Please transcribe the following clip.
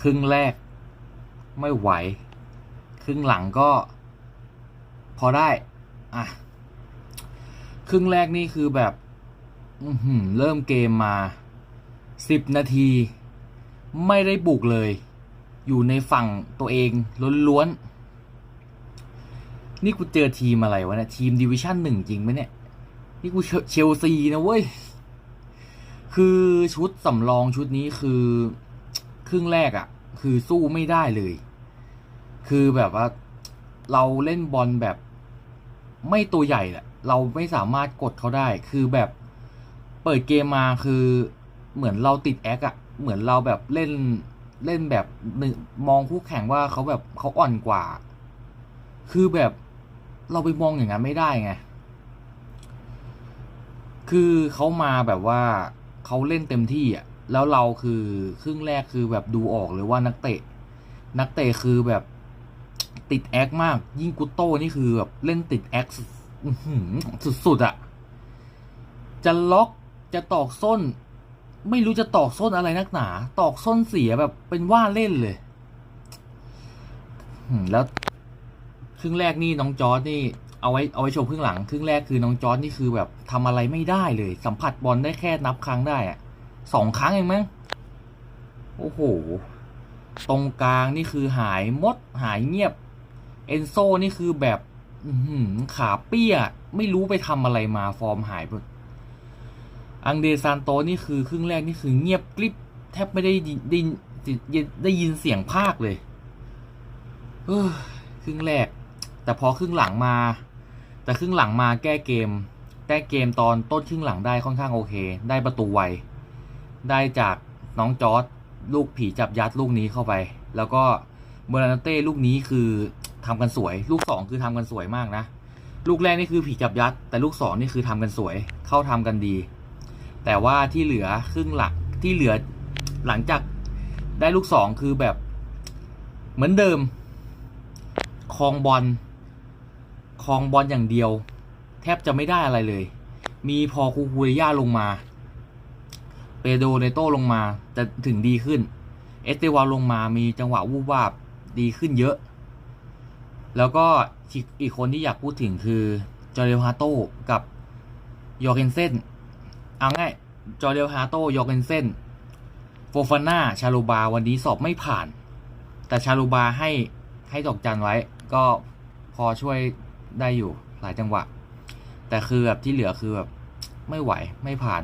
ครึ่งแรก ไม่ไหว ครึ่งหลังก็ พอได้ อะ ครึ่งแรกนี่คือแบบเริ่มเกมมาสิบนาที ไม่ได้บุกเลย อยู่ในฝั่งตัวเองล้วนๆ นี่กูเจอทีมอะไรวะเนี่ยทีมดิวิชั่นหนึ่งจริงไหมเนี่ย นี่กูเชลซีนะเว้ย คือชุดสำรองชุดนี้คือครึ่งแรกอะ่ะ คือสู้ไม่ได้เลย คือแบบว่าเราเล่นบอลแบบไม่ตัวใหญ่แหละเราไม่สามารถกดเขาได้ คือแบบเปิดเกมมาคือเหมือนเราติดแอคอะเหมือนเราแบบเล่นเล่นแบบมองคู่แข่งว่าเขาแบบเขาอ่อนกว่า คือแบบเราไปมองอย่างนั้นไม่ได้ไง คือเขามาแบบว่า เขาเล่นเต็มที่อะแล้วเราคือครึ่งแรกคือแบบดูออกเลยว่านักเตะ นักเตะคือแบบติดแอคมาก ยิ่งกุโต้นี่คือแบบเล่นติดแอคสุดๆอะ จะล็อกจะตอกส้น ไม่รู้จะตอกส้นอะไรนักหนา ตอกส้นเสียแบบเป็นว่าเล่นเลยแล้วครึ่งแรกนี่น้องจอร์ดนี่ เอาไว้เอาไว้ชมครึ่งหลังครึ่งแรกคือน้องจอร์ดนี่คือแบบทำอะไรไม่ได้เลย สัมผัสบอลได้แค่นับครั้งได้อะสองครั้งเองมั้งโอ้โห ตรงกลางนี่คือหายมดหายเงียบ เอนโซนี่คือแบบอืขาเปี้ย ไม่รู้ไปทำอะไรมาฟอร์มหายหมดอังเดซานโตนี่คือครึ่งแรกนี่คือเงียบกริบแทบไม่ได้ได้ยินได้ยินเสียงภาคเลยเฮ้ยครึ่งแรก แต่พอครึ่งหลังมา แต่ครึ่งหลังมาแก้เกม แก้เกมตอนต้นครึ่งหลังได้ค่อนข้างโอเค ได้ประตูไว ได้จากน้องจอร์ดลูกผีจับยัดลูกนี้เข้าไป แล้วก็เมอร์นาเต้ลูกนี้คือทำกันสวย ลูกสองคือทำกันสวยมากนะ ลูกแรกนี่คือผีจับยัด แต่ลูกสองนี่คือทำกันสวย เข้าทำกันดี แต่ว่าที่เหลือครึ่งหลังที่เหลือหลังจากได้ลูกสองคือแบบเหมือนเดิมคลองบอล คลองบอลอย่างเดียว แทบจะไม่ได้อะไรเลย มีพอคูคูเรย่าลงมา เปโดเนโตลงมาจะถึงดีขึ้น เอสเตวาลงมามีจังหวะวูบวาบดีขึ้นเยอะ แล้วก็อีกคนที่อยากพูดถึงคือจอร์เดลฮาโตกับยอร์เกนเซนเอาง่ายจอร์เดลฮาโตยอร์เกนเซนโฟฟาน่าชาลูบาวันนี้สอบไม่ผ่าน แต่ชาลูบาให้ให้ดอกจันไว้ ก็พอช่วย ได้อยู่หลายจังหวะ แต่คือแบบที่เหลือคือแบบไม่ไหวไม่ผ่าน